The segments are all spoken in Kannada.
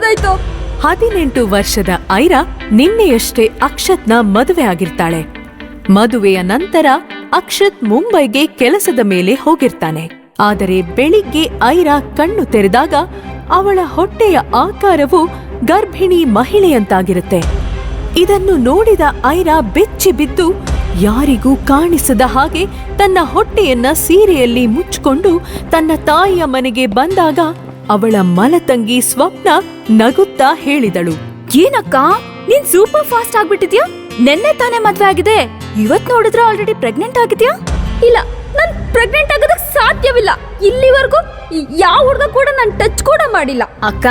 ಮಾಡ್ದಾಯ್ತು ಹದಿನೆಂಟು ವರ್ಷದ ಐರಾ ನಿನ್ನೆಯಷ್ಟೇ ಅಕ್ಷತ್ನ ಮದುವೆ ಆಗಿರ್ತಾಳೆ. ಮದುವೆಯ ನಂತರ ಅಕ್ಷತ್ ಮುಂಬೈಗೆ ಕೆಲಸದ ಮೇಲೆ ಹೋಗಿರ್ತಾನೆ. ಆದರೆ ಬೆಳಿಗ್ಗೆ ಐರಾ ಕಣ್ಣು ತೆರೆದಾಗ ಅವಳ ಹೊಟ್ಟೆಯ ಆಕಾರವು ಗರ್ಭಿಣಿ ಮಹಿಳೆಯಂತಾಗಿರುತ್ತೆ. ಇದನ್ನು ನೋಡಿದ ಐರಾ ಬೆಚ್ಚಿ ಬಿದ್ದು ಯಾರಿಗೂ ಕಾಣಿಸದ ಹಾಗೆ ತನ್ನ ಹೊಟ್ಟೆಯನ್ನ ಸೀರೆಯಲ್ಲಿ ಮುಚ್ಚಿಕೊಂಡು ತನ್ನ ತಾಯಿಯ ಮನೆಗೆ ಬಂದಾಗ ಅವಳ ಮಲತಂಗಿ ಸ್ವಪ್ನ ನಗುತ್ತಾ ಹೇಳಿದಳು. ಏನಕ್ಕ? ನೀನ್ ಸೂಪರ್ ಫಾಸ್ಟ್ ಆಗ್ಬಿಟ್ಟಿದ್ಯಾ? ನೆನ್ನೆ ತಾನೇ ಮದ್ವೆ ಆಗಿದೆ. ಇವತ್ ನೋಡಿದ್ರೆ ಆಲ್ರೆಡಿ ಪ್ರೆಗ್ನೆಂಟ್ ಆಗಿದ್ಯಾ? ಇಲ್ಲ ನನ್ ಪ್ರೆಗ್ನೆಂಟ್ ಆಗೋದಕ್ ಸಾಧ್ಯವಿಲ್ಲ. ಇಲ್ಲಿವರೆಗೂ ಯಾವ ಹುಡುಗ ಕೂಡ ನನ್ ಟಚ್ ಕೂಡ ಮಾಡಿಲ್ಲ. ಅಕ್ಕ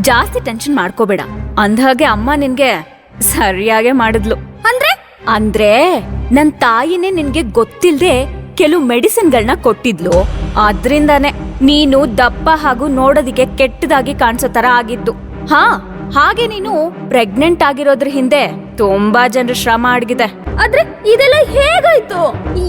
ಜಾಸ್ತಿ ಟೆನ್ಷನ್ ಮಾಡ್ಕೋಬೇಡ. ಅಂದ್ಹಾಗೆ ಅಮ್ಮ ನಿನ್ಗೆ ಸರಿಯಾಗೆ ಮಾಡಿದ್ಲು. ಅಂದ್ರೆ? ಅಂದ್ರೆ ನನ್ ತಾಯಿನೇ ನಿನ್ಗೆ ಗೊತ್ತಿಲ್ದೆ ಕೆಲವು ಮೆಡಿಸಿನ್ಗಳನ್ನ ಕೊಟ್ಟಿದ್ಲು. ಅದ್ರಿಂದಾನೆ ನೀನು ದಪ್ಪ ಹಾಗೂ ನೋಡೋದಿಕ್ಕೆ ಕೆಟ್ಟದಾಗಿ ಕಾಣಿಸೋ ತರ ಆಗಿದ್ದು. ಹಾ, ಹಾಗೆ ನೀನು ಪ್ರೆಗ್ನೆಂಟ್ ಆಗಿರೋದ್ರ ಹಿಂದೆ ತುಂಬಾ ಜನರ ಶ್ರಮ ಅಡಗಿದೆ ಆದ್ರೆ ಇದೆಲ್ಲ ಹೇಗಾಯ್ತು?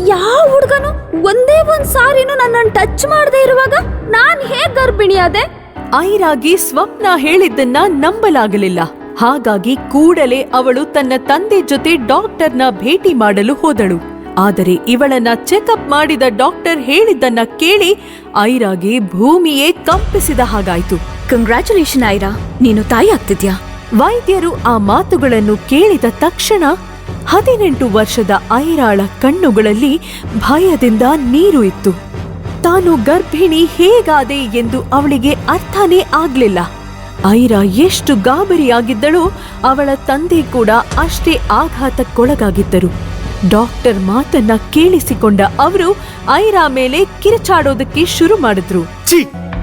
ಯಾವ ಹುಡ್ಗನು ಒಂದೇ ಒಂದ್ ಸಾರಿನೂ ನನ್ನನ್ನು ಟಚ್ ಮಾಡದೆ ಇರುವಾಗ ನಾನ್ ಹೇಗ್ ಗರ್ಭಿಣಿ ಆದೆ? ಐರಾಗಿ ಸ್ವಪ್ನ ಹೇಳಿದ್ದನ್ನ ನಂಬಲಾಗಲಿಲ್ಲ. ಹಾಗಾಗಿ ಕೂಡಲೇ ಅವಳು ತನ್ನ ತಂದೆ ಜೊತೆ ಡಾಕ್ಟರ್ನ ಭೇಟಿ ಮಾಡಲು ಹೋದಳು. ಆದರೆ ಇವಳನ್ನ ಚೆಕಪ್ ಮಾಡಿದ ಡಾಕ್ಟರ್ ಹೇಳಿದ್ದನ್ನ ಕೇಳಿ ಐರಾಗೆ ಭೂಮಿಯೇ ಕಂಪಿಸಿದ ಹಾಗಾಯ್ತು. ಕಂಗ್ರ್ಯಾಚುಲೇಷನ್ ಐರಾ. ನೀನು ತಾಯಿ ಆಗ್ತಿದ್ಯಾ? ವೈದ್ಯರು ಆ ಮಾತುಗಳನ್ನು ಕೇಳಿದ ತಕ್ಷಣ ಹದಿನೆಂಟು ವರ್ಷದ ಐರಾಳ ಕಣ್ಣುಗಳಲ್ಲಿ ಭಯದಿಂದ ನೀರು ಇತ್ತು. ತಾನು ಗರ್ಭಿಣಿ ಹೇಗಾದೆ ಎಂದು ಅವಳಿಗೆ ಅರ್ಥನೇ ಆಗ್ಲಿಲ್ಲ. ಐರಾ ಎಷ್ಟು ಗಾಬರಿಯಾಗಿದ್ದಳೋ ಅವಳ ತಂದೆ ಕೂಡ ಅಷ್ಟೇ ಆಘಾತಕ್ಕೊಳಗಾಗಿದ್ದರು. ಡಾಕ್ಟರ್ ಮಾತನ್ನ ಕೇಳಿಸಿಕೊಂಡ ಅವರು ಐರಾ ಮೇಲೆ ಕಿರುಚಾಡೋದಕ್ಕೆ ಶುರು ಮಾಡಿದ್ರು. ಛೀ,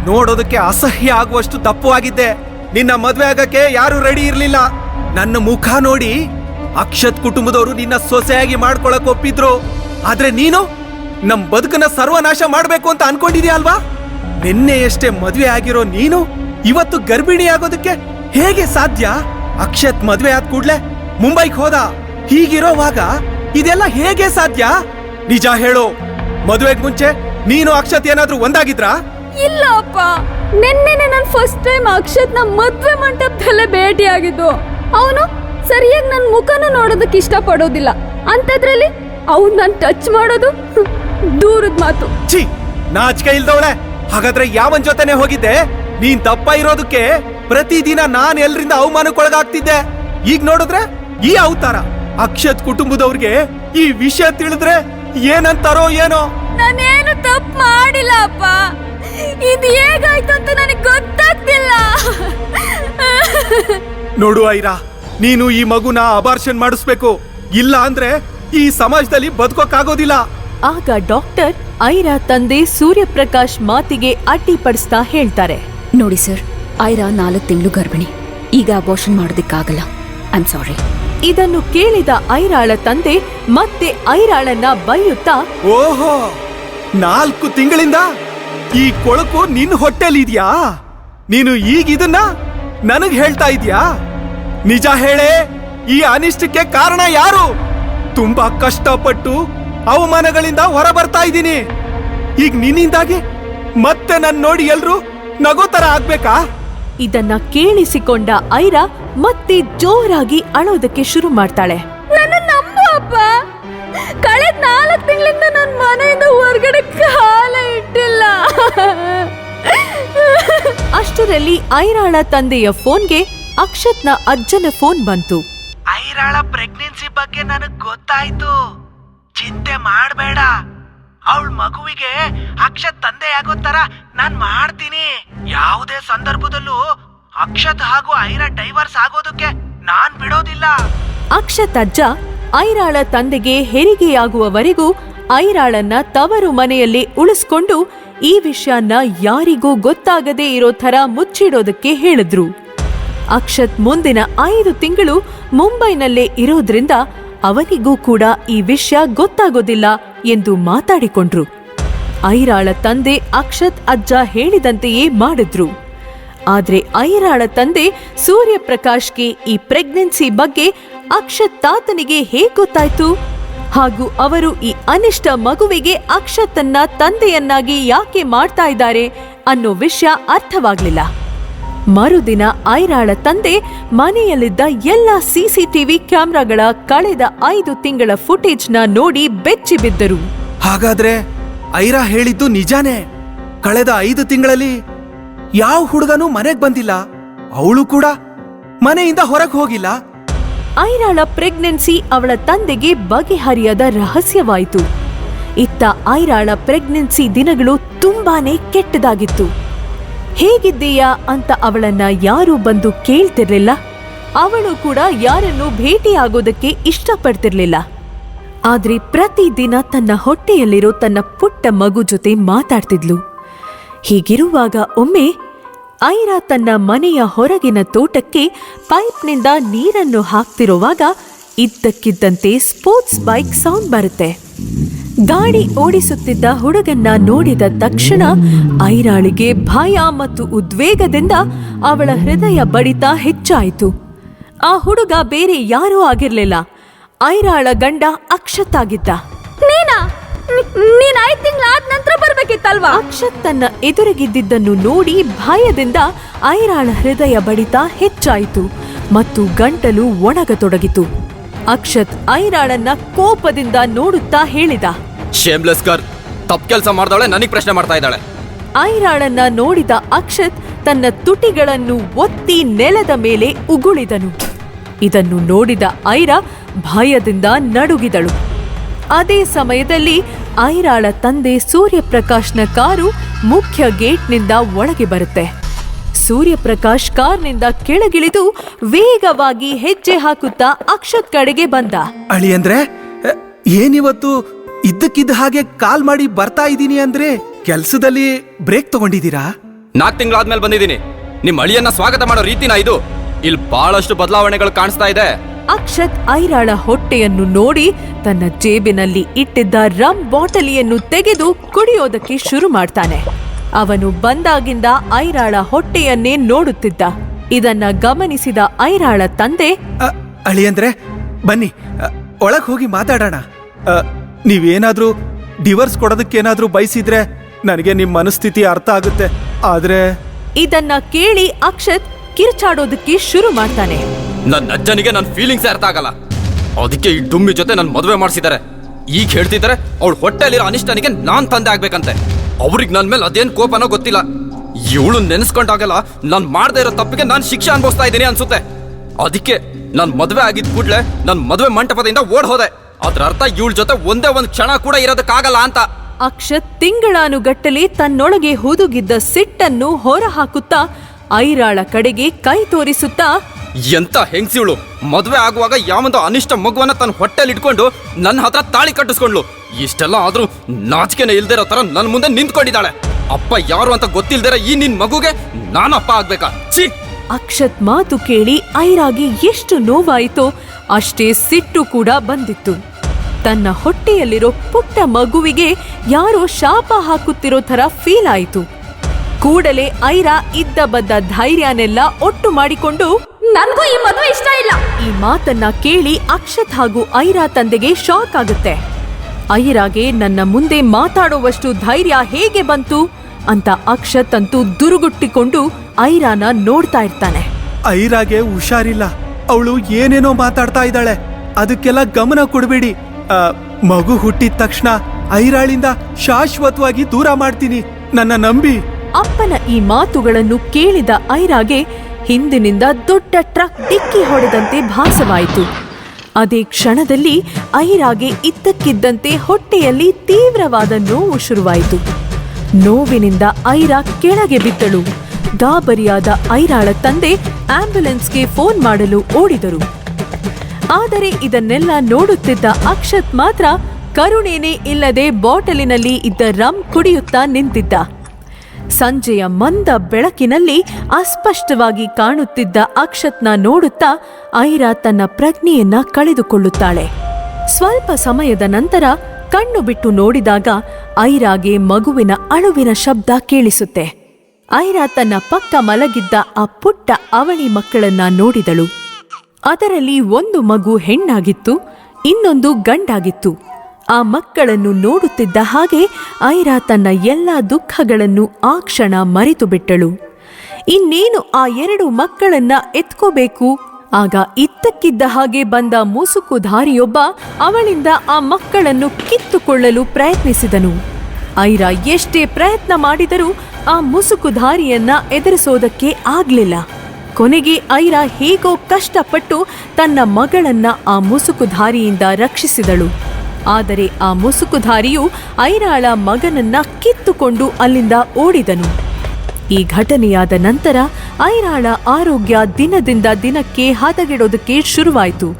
ನೋಡೋದಕ್ಕೆ ಅಸಹ್ಯ ಆಗುವಷ್ಟು ತಪ್ಪು ಆಗಿದ್ದೆ ನಿನ್ನ ಮದ್ವೆ ಆಗಕ್ಕೆ ಯಾರು ರೆಡಿ ಇರ್ಲಿಲ್ಲ. ನನ್ನ ಮುಖ ನೋಡಿ ಅಕ್ಷತ್ ಕುಟುಂಬದವರು ನಿನ್ನ ಸೊಸೆಯಾಗಿ ಮಾಡ್ಕೊಳಕ್ ಒಪ್ಪಿದ್ರು. ಆದ್ರೆ ನೀನು ನಮ್ ಬದುಕನ್ನ ಸರ್ವನಾಶ ಮಾಡ್ಬೇಕು ಅಂತ ಅನ್ಕೊಂಡಿದ್ಯಾ ಅಲ್ವಾ? ನಿನ್ನೆಯಷ್ಟೇ ಮದ್ವೆ ಆಗಿರೋ ನೀನು ಇವತ್ತು ಗರ್ಭಿಣಿ ಆಗೋದಕ್ಕೆ ಹೇಗೆ ಸಾಧ್ಯ? ಅಕ್ಷತ್ ಮದ್ವೆ ಆದ ಕೂಡ್ಲೆ ಮುಂಬೈಗ್ ಹೋದ. ಹೀಗಿರೋವಾಗ ಇದೆಲ್ಲ ಹೇಗೆ ಸಾಧ್ಯ? ನಿಜ ಹೇಳು. ಮದುವೆಗ್ ಮುಂಚೆ ನೀನು ಅಕ್ಷತ್ ಏನಾದ್ರೂ ಒಂದಾಗಿದ್ರಾ? ಇಲ್ಲ ಅಪ್ಪ. ನಿನ್ನೆನೆ ನಾನು ಫಸ್ಟ್ ಟೈಮ್ ಅಕ್ಷತ್ನ ಮದ್ವೆ ಮಂಟಪದಲ್ಲೇ ಭೇಟಿ ಆಗಿದ್ದು ಅವನು ಸರಿಯಾಗಿ ನನ್ನ ಮುಖನ ನೋಡೋದಕ್ಕೆ ಇಷ್ಟಪಡೋದಿಲ್ಲ. ಅಂತದ್ರಲ್ಲಿ ಅವ್ನು ನನ್ ಟಚ್ ಮಾಡೋದು ದೂರದ ಮಾತು. ಛೀ ನಾಚಿಕೆ ಇಲ್ದವಳೆ. ಹಾಗಾದ್ರೆ ಯಾವನ್ ಜೊತೆನೆ ಹೋಗಿದ್ದೆ? ನೀನ್ ದಪ್ಪ ಇರೋದಕ್ಕೆ ಪ್ರತಿದಿನ ನಾನ್ ಎಲ್ರಿಂದ ಅವಮಾನಕ್ಕೊಳಗಾಗ್ತಿದ್ದೆ. ಈಗ ನೋಡಿದ್ರೆ ಈ ಅವತಾರ. ಅಕ್ಷತ್ ಕುಟುಂಬದವ್ರಿಗೆ ಈ ವಿಷಯ ತಿಳಿದ್ರೆ ಏನಂತಾರೋ ಏನೋ? ನಾನೇನು ತಪ್ಪು ಮಾಡಿಲ್ಲ ಅಪ್ಪ. ಇದು ಹೇಗಾಯ್ತು ಅಂತ ನನಗೆ ಗೊತ್ತಾಗ್ತಿಲ್ಲ. ನೋಡು ಐರಾ ನೀನು ಈ ಮಗುನ ಅಬಾರ್ಷನ್ ಮಾಡಿಸ್ಬೇಕು. ಇಲ್ಲ ಅಂದ್ರೆ ಈ ಸಮಾಜದಲ್ಲಿ ಬದುಕೋಕ್ಕಾಗೋದಿಲ್ಲ. ಆಗ ಡಾಕ್ಟರ್ ಐರಾ ತಂದೆ ಸೂರ್ಯಪ್ರಕಾಶ್ ಮಾತಿಗೆ ಅಡ್ಡಿಪಡಿಸ್ತಾ ಹೇಳ್ತಾರೆ. ನೋಡಿ ಸರ್ ಐರಾ ನಾಲ್ಕು ತಿಂಗಳು ಗರ್ಭಿಣಿ. ಈಗ ಅಬೋಷನ್ ಮಾಡೋದಕ್ಕಾಗಲ್ಲ. ಐ ಆಮ್ ಸಾರಿ ಇದನ್ನು ಕೇಳಿದ ಐರಾಳ ತಂದೆ ಮತ್ತೆ ಐರಾಳನ್ನ ಬೈಯುತ್ತಾ ಓಹೋ ನಾಲ್ಕು ತಿಂಗಳಿಂದ ಈ ಕೊಳಕು ನಿನ್ ಹೊಟ್ಟೆಲಿದ್ಯಾ? ನೀನು ಈಗ ಇದನ್ನ ನನಗ್ ಹೇಳ್ತಾ ಇದ್ಯಾ? ನಿಜ ಹೇಳೇ ಈ ಅನಿಷ್ಟಕ್ಕೆ ಕಾರಣ ಯಾರು? ತುಂಬಾ ಕಷ್ಟಪಟ್ಟು ಅವಮಾನಗಳಿಂದ ಹೊರ ಬರ್ತಾ ಇದ್ದೀನಿ. ಈಗ ನಿನ್ನಿಂದಾಗಿ ಮತ್ತೆ ನನ್ ನೋಡಿ ಎಲ್ರು ನಗೋತರ ಆಗ್ಬೇಕಾ? ಇದನ್ನ ಕೇಳಿಸಿಕೊಂಡ ಐರಾ ಮತ್ತೆ ಜೋರಾಗಿ ಅಳೋದಕ್ಕೆ ಶುರು ಮಾಡ್ತಾಳೆ. ನನ್ನ ನಂಬು ಅಪ್ಪ. ಕಳೆದ ನಾಲ್ಕು ತಿಂಗಳಿಂದ ನನ್ನ ಮನೆಯಿಂದ ಹೊರಗಡೆ ಕಾಲ ಇಟ್ಟಿಲ್ಲ. ಅಷ್ಟರಲ್ಲಿ ಐರಾಳ ತಂದೆಯ ಫೋನ್ಗೆ ಅಕ್ಷತ್ನ ಅಜ್ಜನ ಫೋನ್ ಬಂತು. ಐರಾಳ ಪ್ರೆಗ್ನೆನ್ಸಿ ಬಗ್ಗೆ ನನಗ್ ಗೊತ್ತಾಯ್ತು. ಚಿಂತೆ ಮಾಡಬೇಡ. ಅವಳ ಮಗುವಿಗೆ ಅಕ್ಷತ್ ತಂದೆ ಆಗೋ ತರ ನಾನ್ ಮಾಡ್ತೀನಿ. ಯಾವುದೇ ಸಂದರ್ಭದಲ್ಲೂ ಅಕ್ಷತ್ ಹಾಗೂ ಐರಾ ಡೈವರ್ಸ್ ಆಗೋದಕ್ಕೆ ನಾನ್ ಬಿಡೋದಿಲ್ಲ. ಅಕ್ಷತ್ ಅಜ್ಜ, ಐರಾಳ ತಂದೆಗೆ ಹೆರಿಗೆಯಾಗುವವರೆಗೂ ಐರಾಳನ್ನ ತವರು ಮನೆಯಲ್ಲಿ ಉಳಿಸ್ಕೊಂಡು ಈ ವಿಷಯನ ಯಾರಿಗೂ ಗೊತ್ತಾಗದೇ ಇರೋ ಥರ ಮುಚ್ಚಿಡೋದಕ್ಕೆ ಹೇಳಿದ್ರು. ಅಕ್ಷತ್ ಮುಂದಿನ ಐದು ತಿಂಗಳು ಮುಂಬೈನಲ್ಲೇ ಇರೋದ್ರಿಂದ ಅವನಿಗೂ ಕೂಡ ಈ ವಿಷಯ ಗೊತ್ತಾಗೋದಿಲ್ಲ ಎಂದು ಮಾತಾಡಿಕೊಂಡ್ರು. ಐರಾಳ ತಂದೆ ಅಕ್ಷತ್ ಅಜ್ಜ ಹೇಳಿದಂತೆಯೇ ಮಾಡಿದ್ರು. ಆದ್ರೆ ಐರಾಳ ತಂದೆ ಸೂರ್ಯಪ್ರಕಾಶ್ಗೆ ಈ ಪ್ರೆಗ್ನೆನ್ಸಿ ಬಗ್ಗೆ ಅಕ್ಷತ್ ತಾತನಿಗೆ ಹೇಗ್ ಗೊತ್ತಾಯ್ತು? ಹಾಗೂ ಅವರು ಈ ಅನಿಷ್ಟ ಮಗುವಿಗೆ ಅಕ್ಷತನ್ನ ತಂದೆಯನ್ನಾಗಿ ಯಾಕೆ ಮಾಡ್ತಾ ಇದ್ದಾರೆ ಅನ್ನೋ ವಿಷಯ ಅರ್ಥವಾಗ್ಲಿಲ್ಲ. ಮರುದಿನ ಐರಾಳ ತಂದೆ ಮನೆಯಲ್ಲಿದ್ದ ಎಲ್ಲ ಸಿಸಿಟಿವಿ ಕ್ಯಾಮ್ರಾಗಳ ಕಳೆದ ಐದು ತಿಂಗಳ ಫುಟೇಜ್ನ ನೋಡಿ ಬೆಚ್ಚಿ ಬಿದ್ದರು. ಹಾಗಾದ್ರೆ ಐರಾ ಹೇಳಿದ್ದು ನಿಜಾನೇ? ಕಳೆದ ಐದು ತಿಂಗಳಲ್ಲಿ ಯಾವ ಹುಡುಗನೂ ಮನೆಗ್ ಬಂದಿಲ್ಲ. ಅವಳು ಕೂಡ ಮನೆಯಿಂದ ಹೊರಗೆ ಹೋಗಿಲ್ಲ. ಐರಾಳ ಪ್ರೆಗ್ನೆನ್ಸಿ ಅವಳ ತಂದೆಗೆ ಬಗೆಹರಿಯದ ರಹಸ್ಯವಾಯಿತು. ಇತ್ತ ಐರಾಳ ಪ್ರೆಗ್ನೆನ್ಸಿ ದಿನಗಳು ತುಂಬಾನೇ ಕೆಟ್ಟದಾಗಿತ್ತು. ಹೇಗಿದ್ದೀಯಾ ಅಂತ ಅವಳನ್ನ ಯಾರೂ ಬಂದು ಕೇಳ್ತಿರ್ಲಿಲ್ಲ. ಅವಳು ಕೂಡ ಯಾರನ್ನು ಭೇಟಿಯಾಗೋದಕ್ಕೆ ಇಷ್ಟಪಡ್ತಿರ್ಲಿಲ್ಲ. ಆದ್ರೆ ಪ್ರತಿದಿನ ತನ್ನ ಹೊಟ್ಟೆಯಲ್ಲಿರೋ ತನ್ನ ಪುಟ್ಟ ಮಗು ಜೊತೆ ಮಾತಾಡ್ತಿದ್ಲು. ಹೀಗಿರುವಾಗ ಒಮ್ಮೆ ಐರಾ ತನ್ನ ಮನೆಯ ಹೊರಗಿನ ತೋಟಕ್ಕೆ ಪೈಪ್ನಿಂದ ನೀರನ್ನು ಹಾಕ್ತಿರುವಾಗ ಇದ್ದಕ್ಕಿದ್ದಂತೆ ಸ್ಪೋರ್ಟ್ಸ್ ಬೈಕ್ ಸೌಂಡ್ ಬರುತ್ತೆ. ಗಾಡಿ ಓಡಿಸುತ್ತಿದ್ದ ಹುಡುಗನ್ನ ನೋಡಿದ ತಕ್ಷಣ ಐರಾಳಿಗೆ ಭಯ ಮತ್ತು ಉದ್ವೇಗದಿಂದ ಅವಳ ಹೃದಯ ಬಡಿತ ಹೆಚ್ಚಾಯಿತು. ಆ ಹುಡುಗ ಬೇರೆ ಯಾರೂ ಆಗಿರಲಿಲ್ಲ. ಐರಾಳ ಗಂಡ ಅಕ್ಷತಾಗಿದ್ದ. ನೀನಾ ಐದ್ ತಿಂಗಳಾದ ನಂತರ ಬರ್ಬೇಕಿತ್ತಲ್ವಾ? ಅಕ್ಷತ್ ತನ್ನ ಎದುರಿಗಿದ್ದಿದ್ದನ್ನು ನೋಡಿ ಭಯದಿಂದ ಐರಾಳ ಹೃದಯ ಬಡಿತ ಹೆಚ್ಚಾಯಿತು ಮತ್ತು ಗಂಟಲು ಒಣಗತೊಡಗಿತು. ಅಕ್ಷತ್ ಐರಾಳನ್ನ ಕೋಪದಿಂದ ನೋಡುತ್ತಾ ಹೇಳಿದ ಶೇಮ್ಲೆಸ್ ಗರ್ ತಪ್ಪು ಕೆಲಸ ಮಾಡ್ದಾಳೆ ನನಗೆ ಪ್ರಶ್ನೆ ಮಾಡ್ತಾ ಇದ್ದಾಳೆ. ಐರಾಳನ್ನ ನೋಡಿದ ಅಕ್ಷತ್ ತನ್ನ ತುಟಿಗಳನ್ನು ಒತ್ತಿ ನೆಲದ ಮೇಲೆ ಉಗುಳಿದನು. ಇದನ್ನು ನೋಡಿದ ಐರಾ ಭಯದಿಂದ ನಡುಗಿದಳು. ಅದೇ ಸಮಯದಲ್ಲಿ ಐರಾಳ ತಂದೆ ಸೂರ್ಯಪ್ರಕಾಶ್ನ ಕಾರು ಮುಖ್ಯ ಗೇಟ್ನಿಂದ ಒಳಗೆ ಬರುತ್ತೆ. ಸೂರ್ಯಪ್ರಕಾಶ್ ಕಾರ್ನಿಂದ ಕೆಳಗಿಳಿದು ವೇಗವಾಗಿ ಹೆಜ್ಜೆ ಹಾಕುತ್ತಾ ಅಕ್ಷತ್ ಕಡೆಗೆ ಬಂದ. ಅಳಿ ಅಂದ್ರೆ ಏನಿವತ್ತು ಇದ್ದಕ್ಕಿದ್ದ ಹಾಗೆ ಕಾಲ್ ಮಾಡಿ ಬರ್ತಾ ಇದ್ದೀನಿ ಅಂದ್ರೆ ಕೆಲ್ಸದಲ್ಲಿ ಬ್ರೇಕ್ ತಗೊಂಡಿದ್ದೀರಾ? ನಾಲ್ಕು ತಿಂಗಳಾದ್ಮೇಲೆ ಬಂದಿದ್ದೀನಿ. ನಿಮ್ಮ ಅಳಿಯನ್ನ ಸ್ವಾಗತ ಮಾಡೋ ರೀತಿನ ಇದು. ಇಲ್ಲಿ ಬಹಳಷ್ಟು ಬದಲಾವಣೆಗಳು ಕಾಣಿಸ್ತಾ ಇದೆ. ಅಕ್ಷತ್ ಐರಾಳ ಹೊಟ್ಟೆಯನ್ನು ನೋಡಿ ತನ್ನ ಜೇಬಿನಲ್ಲಿ ಇಟ್ಟಿದ್ದ ರಮ್ ಬಾಟಲಿಯನ್ನು ತೆಗೆದು ಕುಡಿಯೋದಕ್ಕೆ ಶುರು ಮಾಡ್ತಾನೆ. ಅವನು ಬಂದಾಗಿಂದ ಐರಾಳ ಹೊಟ್ಟೆಯನ್ನೇ ನೋಡುತ್ತಿದ್ದ. ಇದನ್ನ ಗಮನಿಸಿದ ಐರಾಳ ತಂದೆ ಅಳಿಯಂದ್ರೆ ಅಳಿ ಅಂದ್ರೆ ಬನ್ನಿ ಒಳಗೆ ಹೋಗಿ ಮಾತಾಡೋಣ. ನೀವೇನಾದ್ರೂ ಡಿವರ್ಸ್ ಕೊಡೋದಕ್ಕೇನಾದ್ರೂ ಬಯಸಿದ್ರೆ ನನಗೆ ನಿಮ್ ಮನಸ್ಥಿತಿ ಅರ್ಥ ಆಗುತ್ತೆ. ಆದ್ರೆ ಇದನ್ನ ಕೇಳಿ ಅಕ್ಷತ್ ಕಿರ್ಚಾಡೋದಕ್ಕೆ ಶುರು ಮಾಡ್ತಾನೆ. ನನ್ನ ಅಜ್ಜನಿಗೆ ನನ್ನ ಫೀಲಿಂಗ್ಸ್ ಅರ್ಥ ಆಗಲ್ಲ. ಅದಕ್ಕೆ ಈ ಡುಮ್ಮಿ ಜೊತೆ ನನ್ನ ಮದುವೆ ಮಾಡಿಸಿದ್ದಾರೆ. ಈಗ ಹೇಳ್ತಿದ್ದಾರೆ ಅವಳು ಹೊಟ್ಟೆಲಿರೋ ಅನಿಷ್ಟನಿಗೆ ನಾನು ತಂದೆ ಆಗ್ಬೇಕಂತೆ. ಅವ್ರಿಗೆ ನನ್ನ ಮೇಲೆ ಅದೇನ್ ಕೋಪನೋ ಗೊತ್ತಿಲ್ಲ. ಇವಳು ನೆನೆಸ್ಕೊಂಡಾಗಲ್ಲ ನಾನು ಮಾಡದೇ ಇರೋ ತಪ್ಪಿಗೆ ನಾನು ಶಿಕ್ಷೆ ಅನುಭವಿಸ್ತಾ ಇದ್ದೀನಿ ಅನ್ಸುತ್ತೆ. ಅದಕ್ಕೆ ನನ್ನ ಮದುವೆ ಆಗಿದ್ ಕೂಡಲೇ ನನ್ನ ಮದುವೆ ಮಂಟಪದಿಂದ ಓಡ್ ಹೋದೆ ಅದ್ರ ಅರ್ಥ ಇವಳ ಜೊತೆ ಒಂದೇ ಒಂದು ಕ್ಷಣ ಕೂಡ ಇರೋದಕ್ಕಾಗಲ್ಲ ಅಂತ. ಅಕ್ಷತ್ ತಿಂಗಳಾನುಗಟ್ಟಲೆ ತನ್ನೊಳಗೆ ಹುದುಗಿದ್ದ ಸಿಟ್ಟನ್ನು ಹೊರಹಾಕುತ್ತಾ ಐರಾಳ ಕಡೆಗೆ ಕೈ ತೋರಿಸುತ್ತಾ ಎಂತ ಹೆಂಗ್ಸಿವಳು? ಮದುವೆ ಆಗುವಾಗ ಯಾವೊಂದು ಅನಿಷ್ಟ ಮಗುವನ್ನ ತನ್ನ ಹೊಟ್ಟೆಲಿ ಇಟ್ಕೊಂಡು ನನ್ನ ಹತ್ರ ತಾಳಿ ಕಟ್ಟಿಸ್ಕೊಂಡ್ಲು ಇಷ್ಟೆಲ್ಲ ಆದ್ರೂ ನಾಚಿಕೆನೆ ಇಲ್ದಿರೋ ತರ ನನ್ನ ಮುಂದೆ ನಿಂತ್ಕೊಂಡಿದ್ದಾಳೆ. ಅಪ್ಪ ಯಾರು ಅಂತ ಗೊತ್ತಿಲ್ದಿರ ಈ ನಿನ್ ಮಗುಗೆ ನಾನಪ್ಪ ಆಗ್ಬೇಕಾ? ಛೀ! ಅಕ್ಷತ್ ಮಾತು ಕೇಳಿ ಐರಾಗಿ ಎಷ್ಟು ನೋವಾಯಿತೋ ಅಷ್ಟೇ ಸಿಟ್ಟು ಕೂಡ ಬಂದಿತ್ತು. ತನ್ನ ಹೊಟ್ಟೆಯಲ್ಲಿರೋ ಪುಟ್ಟ ಮಗುವಿಗೆ ಯಾರೋ ಶಾಪ ಹಾಕುತ್ತಿರೋ ಥರ ಫೀಲ್ ಆಯಿತು. ಕೂಡಲೇ ಐರಾ ಇದ್ದ ಬದ್ದ ಧೈರ್ಯನೆಲ್ಲ ಒಟ್ಟು ಮಾಡಿಕೊಂಡು ನನ್ಗೂ ಈ ಮದುವೆ ಇಷ್ಟ ಇಲ್ಲ. ಈ ಮಾತನ್ನ ಕೇಳಿ ಅಕ್ಷತ್ ಹಾಗೂ ಐರಾ ತಂದೆಗೆ ಶಾಕ್ ಆಗುತ್ತೆ. ಐರಾಗೆ ನನ್ನ ಮುಂದೆ ಮಾತಾಡುವಷ್ಟು ಧೈರ್ಯ ಹೇಗೆ ಬಂತು ಅಂತ ಅಕ್ಷತ್ ಅಂತೂ ದುರುಗುಟ್ಟಿಕೊಂಡು ಐರಾನ ನೋಡ್ತಾ ಇರ್ತಾನೆ. ಐರಾಗೆ ಹುಷಾರಿಲ್ಲ. ಅವಳು ಏನೇನೋ ಮಾತಾಡ್ತಾ ಇದ್ದಾಳೆ. ಅದಕ್ಕೆಲ್ಲ ಗಮನ ಕೊಡಬೇಡಿ. ಮಗು ಹುಟ್ಟಿದ ತಕ್ಷಣ ಐರಾಳಿಂದ ಶಾಶ್ವತವಾಗಿ ದೂರ ಮಾಡ್ತೀನಿ. ನನ್ನ ನಂಬಿ. ಅಪ್ಪನ ಈ ಮಾತುಗಳನ್ನು ಕೇಳಿದ ಐರಾಗೆ ಹಿಂದಿನಿಂದ ದೊಡ್ಡ ಟ್ರಕ್ ಡಿಕ್ಕಿ ಹೊಡೆದಂತೆ ಭಾಸವಾಯಿತು. ಅದೇ ಕ್ಷಣದಲ್ಲಿ ಐರಾಗೆ ಇದ್ದಕ್ಕಿದ್ದಂತೆ ಹೊಟ್ಟೆಯಲ್ಲಿ ತೀವ್ರವಾದ ನೋವು ಶುರುವಾಯಿತು. ನೋವಿನಿಂದ ಐರಾ ಕೆಳಗೆ ಬಿದ್ದಳು. ಗಾಬರಿಯಾದ ಐರಾಳ ತಂದೆ ಆಂಬ್ಯುಲೆನ್ಸ್ಗೆ ಫೋನ್ ಮಾಡಲು ಓಡಿದರು. ಆದರೆ ಇದನ್ನೆಲ್ಲ ನೋಡುತ್ತಿದ್ದ ಅಕ್ಷತ್ ಮಾತ್ರ ಕರುಣೇನೆ ಇಲ್ಲದೆ ಬಾಟಲಿನಲ್ಲಿ ಇದ್ದ ರಂ ಕುಡಿಯುತ್ತಾ ನಿಂತಿದ್ದ. ಸಂಜೆಯ ಮಂದ ಬೆಳಕಿನಲ್ಲಿ ಅಸ್ಪಷ್ಟವಾಗಿ ಕಾಣುತ್ತಿದ್ದ ಅಕ್ಷತ್ನ ನೋಡುತ್ತಾ ಐರಾ ತನ್ನ ಪ್ರಜ್ಞೆಯನ್ನ ಕಳೆದುಕೊಳ್ಳುತ್ತಾಳೆ. ಸ್ವಲ್ಪ ಸಮಯದ ನಂತರ ಕಣ್ಣು ಬಿಟ್ಟು ನೋಡಿದಾಗ ಐರಾಗೆ ಮಗುವಿನ ಅಳುವಿನ ಶಬ್ದ ಕೇಳಿಸುತ್ತೆ. ಐರಾ ತನ್ನ ಪಕ್ಕ ಮಲಗಿದ್ದ ಆ ಪುಟ್ಟ ಅವಳಿ ಮಕ್ಕಳನ್ನ ನೋಡಿದಳು. ಅದರಲ್ಲಿ ಒಂದು ಮಗು ಹೆಣ್ಣಾಗಿತ್ತು, ಇನ್ನೊಂದು ಗಂಡಾಗಿತ್ತು. ಆ ಮಕ್ಕಳನ್ನು ನೋಡುತ್ತಿದ್ದ ಹಾಗೆ ಐರಾ ತನ್ನ ಎಲ್ಲ ದುಃಖಗಳನ್ನು ಆ ಕ್ಷಣ ಮರೆತು ಬಿಟ್ಟಳು ಇನ್ನೇನು ಆ ಎರಡು ಮಕ್ಕಳನ್ನ ಎತ್ಕೋಬೇಕು? ಆಗ ಇತ್ತಕ್ಕಿದ್ದ ಹಾಗೆ ಬಂದ ಮುಸುಕುಧಾರಿಯೊಬ್ಬ ಅವಳಿಂದ ಆ ಮಕ್ಕಳನ್ನು ಕಿತ್ತುಕೊಳ್ಳಲು ಪ್ರಯತ್ನಿಸಿದನು. ಐರಾ ಎಷ್ಟೇ ಪ್ರಯತ್ನ ಮಾಡಿದರೂ ಆ ಮುಸುಕುಧಾರಿಯನ್ನ ಎದುರಿಸೋದಕ್ಕೆ ಆಗ್ಲಿಲ್ಲ. ಕೊನೆಗೆ ಐರಾ ಹೇಗೋ ಕಷ್ಟಪಟ್ಟು ತನ್ನ ಮಗಳನ್ನ ಆ ಮುಸುಕುಧಾರಿಯಿಂದ ರಕ್ಷಿಸಿದಳು. ಆದರೆ ಆ ಮುಸುಕುಧಾರಿಯು ಐರಾಳ ಮಗನನ್ನ ಕಿತ್ತುಕೊಂಡು ಅಲ್ಲಿಂದ ಓಡಿದನು. ಈ ಘಟನೆಯಾದ ನಂತರ ಐರಾಳ ಆರೋಗ್ಯ ದಿನದಿಂದ ದಿನಕ್ಕೆ ಹದಗೆಡೋದಕ್ಕೆ ಶುರುವಾಯಿತು.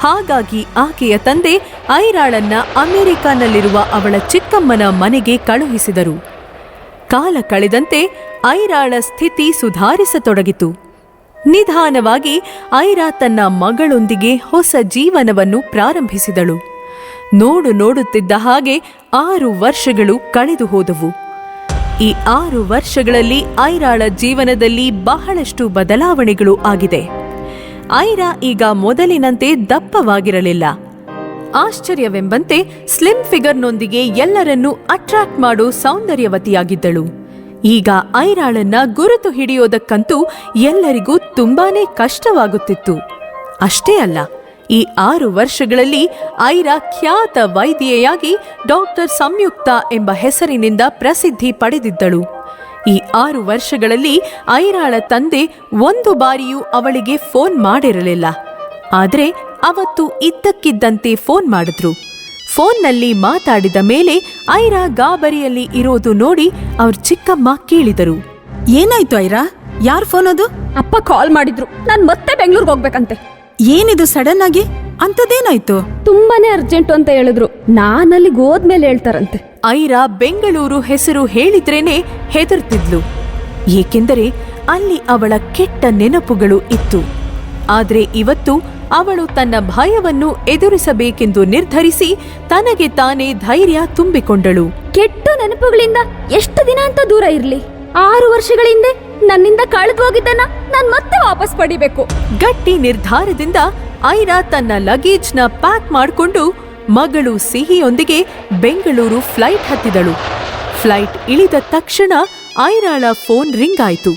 ಹಾಗಾಗಿ ಆಕೆಯ ತಂದೆ ಐರಾಳನ್ನ ಅಮೆರಿಕಾನಲ್ಲಿರುವ ಅವಳ ಚಿಕ್ಕಮ್ಮನ ಮನೆಗೆ ಕಳುಹಿಸಿದರು. ಕಾಲ ಕಳೆದಂತೆ ಐರಾಳ ಸ್ಥಿತಿ ಸುಧಾರಿಸತೊಡಗಿತು. ನಿಧಾನವಾಗಿ ಐರಾ ತನ್ನ ಮಗಳೊಂದಿಗೆ ಹೊಸ ಜೀವನವನ್ನು ಪ್ರಾರಂಭಿಸಿದಳು. ನೋಡು ನೋಡುತ್ತಿದ್ದ ಹಾಗೆ ಆರು ವರ್ಷಗಳು ಕಳೆದು ಹೋದವು. ಈ ಆರು ವರ್ಷಗಳಲ್ಲಿ ಐರಾಳ ಜೀವನದಲ್ಲಿ ಬಹಳಷ್ಟು ಬದಲಾವಣೆಗಳು ಆಗಿದೆ. ಐರಾ ಈಗ ಮೊದಲಿನಂತೆ ದಪ್ಪವಾಗಿರಲಿಲ್ಲ. ಆಶ್ಚರ್ಯವೆಂಬಂತೆ ಸ್ಲಿಮ್ ಫಿಗರ್ನೊಂದಿಗೆ ಎಲ್ಲರನ್ನೂ ಅಟ್ರಾಕ್ಟ್ ಮಾಡೋ ಸೌಂದರ್ಯವತಿಯಾಗಿದ್ದಳು. ಈಗ ಐರಾಳನ್ನ ಗುರುತು ಹಿಡಿಯೋದಕ್ಕಂತೂ ಎಲ್ಲರಿಗೂ ತುಂಬಾನೇ ಕಷ್ಟವಾಗುತ್ತಿತ್ತು. ಅಷ್ಟೇ ಅಲ್ಲ ಈ ಆರು ವರ್ಷಗಳಲ್ಲಿ ಐರಾ ಖ್ಯಾತ ವೈದ್ಯೆಯಾಗಿ ಡಾಕ್ಟರ್ ಸಂಯುಕ್ತ ಎಂಬ ಹೆಸರಿನಿಂದ ಪ್ರಸಿದ್ಧಿ ಪಡೆದಿದ್ದಳು. ಈ ಆರು ವರ್ಷಗಳಲ್ಲಿ ಐರಾಳ ತಂದೆ ಒಂದು ಬಾರಿಯೂ ಅವಳಿಗೆ ಫೋನ್ ಮಾಡಿರಲಿಲ್ಲ. ಆದರೆ ಅವತ್ತು ಇದ್ದಕ್ಕಿದ್ದಂತೆ ಫೋನ್ ಮಾಡಿದ್ರು. ಫೋನ್ನಲ್ಲಿ ಮಾತಾಡಿದ ಮೇಲೆ ಐರಾ ಗಾಬರಿಯಲ್ಲಿ ಇರೋದು ನೋಡಿ ಅವ್ರ ಚಿಕ್ಕಮ್ಮ ಕೇಳಿದರು. ಏನಾಯ್ತು ಐರಾ? ಯಾರ್ ಫೋನ್ ಅದು? ಅಪ್ಪ ಕಾಲ್ ಮಾಡಿದ್ರು. ನಾನ್ ಮತ್ತೆ ಬೆಂಗಳೂರಿಗೆ ಹೋಗ್ಬೇಕಂತೆ. ಏನಿದು ಸಡನ್ ಆಗಿ? ಅಂತದೇನಾಯ್ತು ತುಂಬಾನೇ ಅರ್ಜೆಂಟ್ ಅಂತ ಹೇಳಿದ್ರು. ನಾನ್ ಅಲ್ಲಿಗೆ ಹೋದ್ಮೇಲೆ ಹೇಳ್ತಾರಂತೆ. ಐರಾ ಬೆಂಗಳೂರು ಹೆಸರು ಹೇಳಿದ್ರೇನೆ ಹೆದರ್ತಿದ್ಲು. ಏಕೆಂದರೆ ಅಲ್ಲಿ ಅವಳ ಕೆಟ್ಟ ನೆನಪುಗಳು ಇತ್ತು. ಆದ್ರೆ ಇವತ್ತು ಅವಳು ತನ್ನ ಭಯವನ್ನು ಎದುರಿಸಬೇಕೆಂದು ನಿರ್ಧರಿಸಿ ತನಗೆ ತಾನೇ ಧೈರ್ಯ ತುಂಬಿಕೊಂಡಳು. ಕೆಟ್ಟ ನೆನಪುಗಳಿಂದ ಎಷ್ಟು ದಿನ ಅಂತ ದೂರ ಇರ್ಲಿ? ಆರು ವರ್ಷಗಳ ಹಿಂದೆ ನನ್ನಿಂದ ಕಳೆದು ಹೋಗಿದ್ದನ್ನ ನಾನ್ ಮತ್ತೆ ವಾಪಸ್ ಪಡಿಬೇಕು. ಗಟ್ಟಿ ನಿರ್ಧಾರದಿಂದ ಐರಾ ತನ್ನ ಲಗೇಜ್ನ ಪ್ಯಾಕ್ ಮಾಡಿಕೊಂಡು ಮಗಳು ಸಿಹಿಯೊಂದಿಗೆ ಬೆಂಗಳೂರು ಫ್ಲೈಟ್ ಹತ್ತಿದಳು. ಫ್ಲೈಟ್ ಇಳಿದ ತಕ್ಷಣ ಐರಾಳ ಫೋನ್ ರಿಂಗ್ ಆಯ್ತು.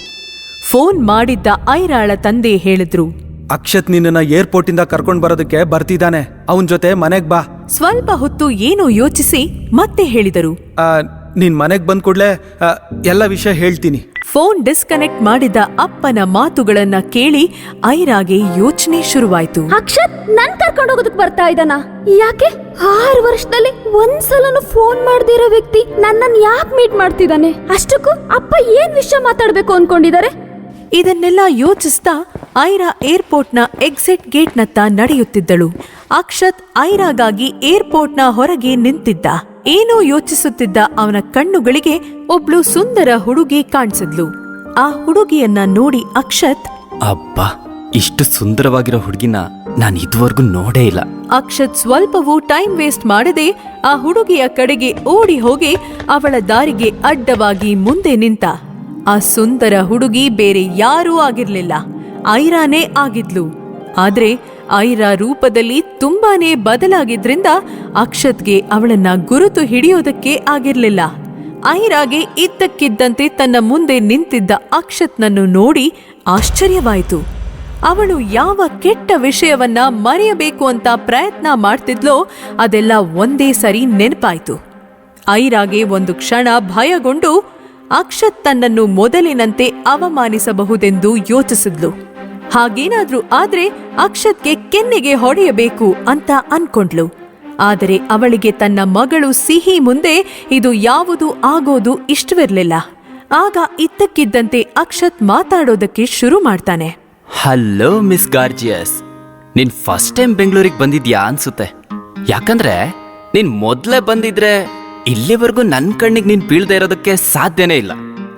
ಫೋನ್ ಮಾಡಿದ್ದ ಐರಾಳ ತಂದೆ ಹೇಳಿದ್ರು ಅಕ್ಷತ್ ನಿನ್ನ ಏರ್ಪೋರ್ಟ್ ಇಂದ ಕರ್ಕೊಂಡ್ ಬರೋದಕ್ಕೆ ಬರ್ತಿದ್ದಾನೆ. ಅವನ್ ಜೊತೆ ಮನೆಗ್ ಬಾ. ಸ್ವಲ್ಪ ಹೊತ್ತು ಏನೋ ಯೋಚಿಸಿ ಮತ್ತೆ ಹೇಳಿದರು. ಆ, ನೀನ್ ಮನೆಗ್ ಬಂದ್ ಕೂಡ್ಲೆ ಆ, ಎಲ್ಲ ವಿಷಯ ಹೇಳ್ತೀನಿ. ಫೋನ್ ಡಿಸ್ಕನೆಕ್ಟ್ ಮಾಡಿದ ಅಪ್ಪನ ಮಾತುಗಳನ್ನ ಕೇಳಿ ಐರಾಗೆ ಯೋಚನೆ ಶುರುವಾಯ್ತು. ಅಕ್ಷತ್ ನನ್ ಕರ್ಕೊಂಡು ಹೋಗೋದಕ್ ಬರ್ತಾ ಇದ್ದಾನ? ಯಾಕೆ? ಆರು ವರ್ಷದಲ್ಲಿ ಒಂದ್ಸಲನು ಫೋನ್ ಮಾಡ್ದಿರೋ ವ್ಯಕ್ತಿ ನನ್ನನ್ ಯಾಕೆ ಮೀಟ್ ಮಾಡ್ತಿದ್ದಾನೆ? ಅಷ್ಟಕ್ಕೂ ಅಪ್ಪ ಏನ್ ವಿಷಯ ಮಾತಾಡ್ಬೇಕು ಅನ್ಕೊಂಡಿದ್ದಾರೆ? ಇದನ್ನೆಲ್ಲ ಯೋಚಿಸ್ತಾ ಐರಾ ಏರ್ಪೋರ್ಟ್ನ ಎಕ್ಸಿಟ್ ಗೇಟ್ನತ್ತ ನಡೆಯುತ್ತಿದ್ದಳು. ಅಕ್ಷತ್ ಐರಾಗಾಗಿ ಏರ್ಪೋರ್ಟ್ನ ಹೊರಗೆ ನಿಂತಿದ್ದ. ಏನೋ ಯೋಚಿಸುತ್ತಿದ್ದ ಅವನ ಕಣ್ಣುಗಳಿಗೆ ಒಬ್ಳು ಸುಂದರ ಹುಡುಗಿ ಕಾಣಿಸಿದ್ಲು. ಆ ಹುಡುಗಿಯನ್ನ ನೋಡಿ ಅಕ್ಷತ್ ಅಬ್ಬಾ ಇಷ್ಟು ಸುಂದರವಾಗಿರೋ ಹುಡುಗಿನ ನಾನು ಇದುವರೆಗೂ ನೋಡೇ ಇಲ್ಲ. ಅಕ್ಷತ್ ಸ್ವಲ್ಪವೂ ಟೈಮ್ ವೇಸ್ಟ್ ಮಾಡದೆ ಆ ಹುಡುಗಿಯ ಕಡೆಗೆ ಓಡಿ ಹೋಗಿ ಅವಳ ದಾರಿಗೆ ಅಡ್ಡವಾಗಿ ಮುಂದೆ ನಿಂತ. ಆ ಸುಂದರ ಹುಡುಗಿ ಬೇರೆ ಯಾರೂ ಆಗಿರ್ಲಿಲ್ಲ. ಐರಾನೇ ಆಗಿದ್ಲು. ಆದ್ರೆ ಐರಾ ರೂಪದಲ್ಲಿ ತುಂಬಾನೇ ಬದಲಾಗಿದ್ರಿಂದ ಅಕ್ಷತ್ಗೆ ಅವಳನ್ನ ಗುರುತು ಹಿಡಿಯೋದಕ್ಕೆ ಆಗಿರ್ಲಿಲ್ಲ. ಐರಾಗೆ ಇದ್ದಕ್ಕಿದ್ದಂತೆ ತನ್ನ ಮುಂದೆ ನಿಂತಿದ್ದ ಅಕ್ಷತ್ನನ್ನು ನೋಡಿ ಆಶ್ಚರ್ಯವಾಯಿತು. ಅವಳು ಯಾವ ಕೆಟ್ಟ ವಿಷಯವನ್ನ ಮರೆಯಬೇಕು ಅಂತ ಪ್ರಯತ್ನ ಮಾಡ್ತಿದ್ಲೋ ಅದೆಲ್ಲ ಒಂದೇ ಸರಿ ನೆನಪಾಯ್ತು. ಐರಾಗೆ ಒಂದು ಕ್ಷಣ ಭಯಗೊಂಡು ಅಕ್ಷತ್ ತನ್ನನ್ನು ಮೊದಲಿನಂತೆ ಅವಮಾನಿಸಬಹುದೆಂದು ಯೋಚಿಸಿದ್ಲು. ಹಾಗೇನಾದ್ರೂ ಆದ್ರೆ ಅಕ್ಷತ್ಗೆ ಕೆನ್ನೆಗೆ ಹೊಡೆಯಬೇಕು ಅಂತ ಅನ್ಕೊಂಡ್ಲು ಆದರೆ ಅವಳಿಗೆ ತನ್ನ ಮಗಳು ಸಿಹಿ ಮುಂದೆ ಇದು ಯಾವುದು ಆಗೋದು ಇಷ್ಟವಿರ್ಲಿಲ್ಲ. ಆಗ ಇದ್ದಕ್ಕಿದ್ದಂತೆ ಅಕ್ಷತ್ ಮಾತಾಡೋದಕ್ಕೆ ಶುರು ಮಾಡ್ತಾನೆ. ಹಲೋ ಮಿಸ್ ಗಾರ್ಜಿಯಸ್ ನಿನ್ ಫಸ್ಟ್ ಟೈಮ್ ಬೆಂಗಳೂರಿಗೆ ಬಂದಿದ್ಯಾ ಅನ್ಸುತ್ತೆ. ಯಾಕಂದ್ರೆ ನೀನ್ ಮೊದ್ಲೇ ಬಂದಿದ್ರೆ ಇಲ್ಲಿವರೆಗೂ ನನ್ ಕಣ್ಣಿಗೆ ನೀನ್ ಬೀಳ್ದೇ ಇರೋದಕ್ಕೆ ಸಾಧ್ಯನೇ ಇಲ್ಲ.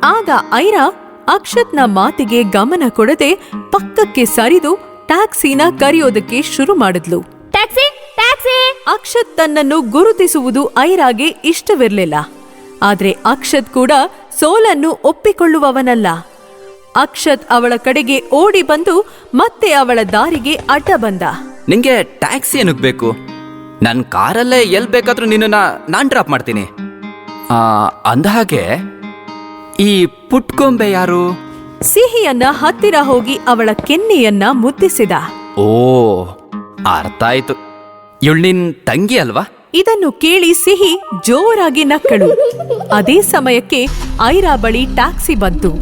ಆಗ ಐರಾ ಅಕ್ಷತ್ನ ಮಾತಿಗೆ ಗಮನ ಕೊಡದೆ ಪಕ್ಕಕ್ಕೆ ಸರಿದು ಟ್ಯಾಕ್ಸಿನ ಕರೆಯೋದಕ್ಕೆ ಶುರು ಮಾಡಿದ್ಲು. Taxi taxi! ಅಕ್ಷತ್ ತನ್ನನ್ನು ಗುರುತಿಸುವುದು ಐರಾಗೆ ಇಷ್ಟವಿರಲಿಲ್ಲ. ಆದ್ರೆ ಅಕ್ಷತ್ ಕೂಡ ಸೋಲನ್ನು ಒಪ್ಪಿಕೊಳ್ಳುವವನಲ್ಲ. ಅಕ್ಷತ್ ಅವಳ ಕಡೆಗೆ ಓಡಿ ಬಂದು ಮತ್ತೆ ಅವಳ ದಾರಿಗೆ ಅಡ್ಡ ಬಂದ. ನಿಂಗೆ ಟ್ಯಾಕ್ಸಿ ಏನಕ್ ಬೇಕು? ನನ್ನ ಕಾರಲ್ಲೇ ಎಲ್ ಬೇಕಾದ್ರೂ ನಿನ್ನನ್ನ ನಾನ್ ಡ್ರಾಪ್ ಮಾಡ್ತೀನಿ. ಆ, ಅಂದಹಾಗೆ ಈ ಪುಟ್ಕೊಂಬೆ ಯಾರು? ಸಿಹಿಯನ್ನ ಹತ್ತಿರ ಹೋಗಿ ಅವಳ ಕೆನ್ನೆಯನ್ನ ಮುದ್ದಿಸಿದ ಓ ಅರ್ಥ ಆಯ್ತು. ಇವಳು ನಿನ್ ತಂಗಿ ಅಲ್ವಾ? ಇದನ್ನು ಕೇಳಿ ಸಿಹಿ ಜೋರಾಗಿ ನಕ್ಕಳು. ಅದೇ ಸಮಯಕ್ಕೆ ಐರಾ ಬಳಿ ಟ್ಯಾಕ್ಸಿ ಬಂತು.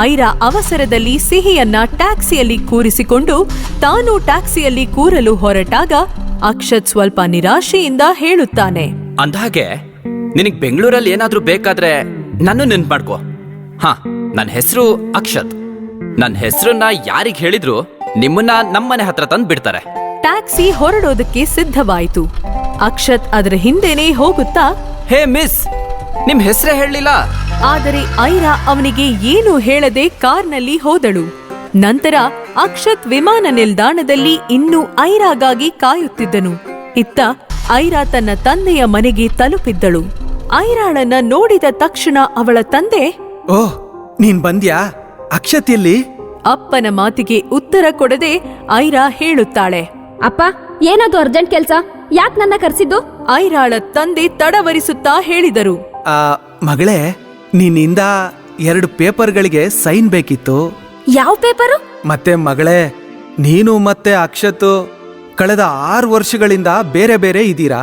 ಐರಾ ಅವಸರದಲ್ಲಿ ಸಿಹಿಯನ್ನ ಟ್ಯಾಕ್ಸಿಯಲ್ಲಿ ಕೂರಿಸಿಕೊಂಡು ತಾನು ಟ್ಯಾಕ್ಸಿಯಲ್ಲಿ ಕೂರಲು ಹೊರಟಾಗ ಅಕ್ಷತ್ ಸ್ವಲ್ಪ ನಿರಾಶೆಯಿಂದ ಹೇಳುತ್ತಾನೆ. ಅಂದಹಾಗೆ ನಿನಗ್ ಬೆಂಗಳೂರಲ್ಲಿ ಏನಾದ್ರೂ ಬೇಕಾದ್ರೆ ನಾನು ನೆನ್ಪು ಮಾಡ್ಕೋ. ಹಾ ನನ್ನ ಹೆಸರು ಅಕ್ಷತ್. ನನ್ನ ಹೆಸರನ್ನ ಯಾರಿಗೆ ಹೇಳಿದ್ರು ನಿಮ್ಮನ್ನ ನಮ್ಮನೆ ಹತ್ರ ತಂದು ಬಿಡ್ತಾರೆ. ಟ್ಯಾಕ್ಸಿ ಹೊರಡೋದಕ್ಕೆ ಸಿದ್ಧವಾಯಿತು. ಅಕ್ಷತ್ ಅದರ ಹಿಂದೆನೆ ಹೋಗುತ್ತಾ? ಹೇ ಮಿಸ್ ನಿಮ್ ಹೆಸರೇ ಹೇಳಲಿಲ್ಲ. ಆದರೆ ಐರಾ ಅವನಿಗೆ ಏನು ಹೇಳದೆ ಕಾರ್ನಲ್ಲಿ ಹೋದಳು. ನಂತರ ಅಕ್ಷತ್ ವಿಮಾನ ನಿಲ್ದಾಣದಲ್ಲಿ ಇನ್ನೂ ಐರಾಗಾಗಿ ಕಾಯುತ್ತಿದ್ದನು. ಇತ್ತ ಐರಾ ತನ್ನ ತಂದೆಯ ಮನೆಗೆ ತಲುಪಿದ್ದಳು. ಐರಾಳನ್ನ ನೋಡಿದ ತಕ್ಷಣ ಅವಳ ತಂದೆ ಓಹ್ ನೀನ್ ಬಂದ್ಯಾ? ಅಕ್ಷತ್ ಎಲ್ಲಿ? ಅಪ್ಪನ ಮಾತಿಗೆ ಉತ್ತರ ಕೊಡದೆ ಐರಾ ಹೇಳುತ್ತಾಳೆ. ಅಪ್ಪ ಏನದು ಅರ್ಜೆಂಟ್ ಕೆಲ್ಸ? ಯಾಕ್ ನನ್ನ ಕರ್ಸಿದ್ದು? ಐರಾಳ ತಂದೆ ತಡವರಿಸುತ್ತಾ ಹೇಳಿದರು. ಆ ಮಗಳೇ ನಿನ್ನಿಂದ ಎರಡು ಪೇಪರ್ಗಳಿಗೆ ಸೈನ್ ಬೇಕಿತ್ತು. ಯಾವ ಪೇಪರು? ಮತ್ತೆ ಮಗಳೇ ನೀನು ಮತ್ತೆ ಅಕ್ಷತ್ ಕಳೆದ ಆರು ವರ್ಷಗಳಿಂದ ಬೇರೆ ಬೇರೆ ಇದ್ದೀರಾ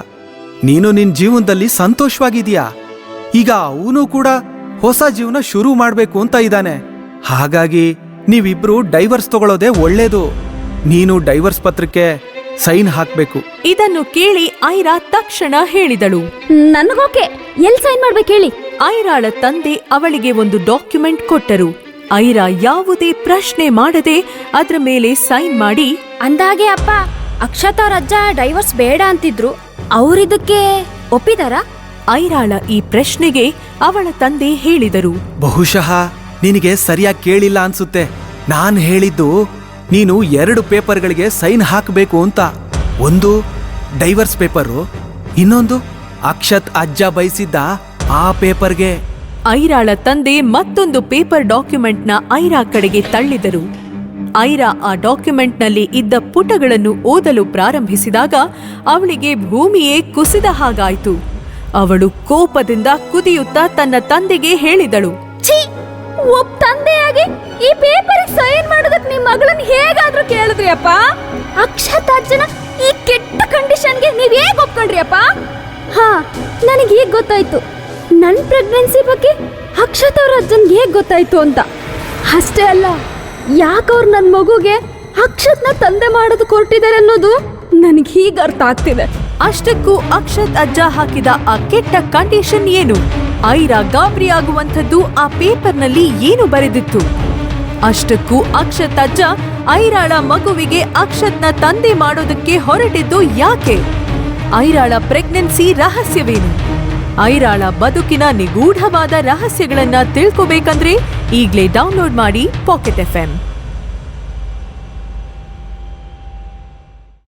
ನೀನು ನಿನ್ ಜೀವನದಲ್ಲಿ ಸಂತೋಷವಾಗಿದೀಯಾ ಈಗ ಅವನು ಕೂಡ ಹೊಸ ಜೀವನ ಶುರು ಮಾಡಬೇಕು ಅಂತ ಇದ್ದಾನೆ. ಹಾಗಾಗಿ ನೀವಿಬ್ರು ಡೈವರ್ಸ್ ತಗೊಳ್ಳೋದೇ ಒಳ್ಳೇದು. ನೀನು ಡೈವರ್ಸ್ ಪತ್ರಕ್ಕೆ ಸೈನ್ ಹಾಕ್ಬೇಕು. ಇದನ್ನು ಕೇಳಿ ಐರಾ ತಕ್ಷಣ ಹೇಳಿದಳು. ನನಗೋಕೆ? ಎಲ್ ಸೈನ್ ಮಾಡ್ಬೇಕು ಹೇಳಿ? ಐರಾಳ ತಂದೆ ಅವಳಿಗೆ ಒಂದು ಡಾಕ್ಯುಮೆಂಟ್ ಕೊಟ್ಟರು. ಐರಾ ಯಾವುದೇ ಪ್ರಶ್ನೆ ಮಾಡದೆ ಅದರ ಮೇಲೆ ಸೈನ್ ಮಾಡಿ ಅಂದಾಗೆ ಅಪ್ಪ ಅಕ್ಷತಾ ಅವ್ರ ಅಜ್ಜ ಡೈವರ್ಸ್ ಬೇಡ ಅಂತಿದ್ರು. ಅವ್ರಿದಕ್ಕೆ ಒಪ್ಪಿದಾರಾ? ಐರಾಳ ಈ ಪ್ರಶ್ನೆಗೆ ಅವಳ ತಂದೆ ಹೇಳಿದರು. ಬಹುಶಃ ನಿನಗೆ ಸರಿಯಾಗಿ ಕೇಳಿಲ್ಲ ಅನ್ಸುತ್ತೆ. ನಾನ್ ಹೇಳಿದ್ದು ನೀನು ಎರಡು ಪೇಪರ್ಗಳಿಗೆ ಸೈನ್ ಹಾಕಬೇಕು ಅಂತ. ಒಂದು ಡೈವರ್ಸ್ ಪೇಪರು ಇನ್ನೊಂದು ಅಕ್ಷತ್ ಅಜ್ಜ ಬಯಸಿದ್ದ ಆ ಪೇಪರ್ಗೆ. ಐರಾಳ ತಂದೆ ಮತ್ತೊಂದು ಪೇಪರ್ ಡಾಕ್ಯುಮೆಂಟ್ನ ಐರಾ ಕಡೆಗೆ ತಳ್ಳಿದರು. ಐರಾ ಆ ಡಾಕ್ಯುಮೆಂಟ್ನಲ್ಲಿ ಇದ್ದ ಪುಟಗಳನ್ನು ಓದಲು ಪ್ರಾರಂಭಿಸಿದಾಗ ಅವಳಿಗೆ ಭೂಮಿಯೇ ಕುಸಿದ ಹಾಗಾಯಿತು. ಅವಳು ಕೋಪದಿಂದ ಕುದಿಯುತ್ತಾ ತನ್ನ ತಂದೆಗೆ ಹೇಳಿದಳು ಒಬ್ಬ ತಂದೆಯಾಗಿ ಈ ಪೇಪರ್ ಸೈನ್ ಮಾಡೋದಕ್ಕೆ ನಿಮ್ಮ ಮಗಳನ್ನ ಹೇಗಾದ್ರೂ ಕೇಳಿದ್ರಿ ಅಪ್ಪ ಅಕ್ಷತ್ ಅಜ್ಜನ ಈ ಕೆಟ್ಟ ಕಂಡೀಷನ್ಗೆ ನೀವ್ ಹೇಗ್ ಒಪ್ಕೊಂಡ್ರಿ ಅಪ್ಪ ಹಾ, ನನಗೆ ಈಗ ಗೊತ್ತಾಯ್ತು? ನನ್ನ ಪ್ರೆಗ್ನೆನ್ಸಿ ಬಗ್ಗೆ ಅಕ್ಷತ್ ಅವ್ರ ಅಜ್ಜನ್ಗೆ ಹೇಗ್ ಗೊತ್ತಾಯ್ತು ಅಂತ. ಅಷ್ಟೇ ಅಲ್ಲ ಯಾಕವ್ರು ನನ್ನ ಮಗುಗೆ ಅಕ್ಷತ್ನ ತಂದೆ ಮಾಡೋದು ಕೊಟ್ಟಿದ್ದಾರೆ ಅನ್ನೋದು? ನನಗೆ ಹೀಗೆ ಅರ್ಥ ಆಗ್ತಿದೆ. ಅಷ್ಟಕ್ಕೂ ಅಕ್ಷತ್ ಅಜ್ಜ ಹಾಕಿದ ಆ ಕೆಟ್ಟ ಕಂಡೀಷನ್ ಏನು? ಐರಾ ಗಾಬರಿ ಆಗುವಂಥದ್ದು ಆ ಪೇಪರ್ನಲ್ಲಿ ಏನು ಬರೆದಿತ್ತು? ಅಷ್ಟಕ್ಕೂ ಅಕ್ಷತ್ ಅಜ್ಜ ಐರಾಳ ಮಗುವಿಗೆ ಅಕ್ಷತ್ನ ತಂದೆ ಮಾಡೋದಕ್ಕೆ ಹೊರಟಿದ್ದು ಯಾಕೆ? ಐರಾಳ ಪ್ರೆಗ್ನೆನ್ಸಿ ರಹಸ್ಯವೇನು? ಐರಾಳ ಬದುಕಿನ ನಿಗೂಢವಾದ ರಹಸ್ಯಗಳನ್ನ ತಿಳ್ಕೋಬೇಕಂದ್ರೆ ಈಗ್ಲೇ ಡೌನ್ಲೋಡ್ ಮಾಡಿ ಪಾಕೆಟ್ ಎಫ್ಎಂ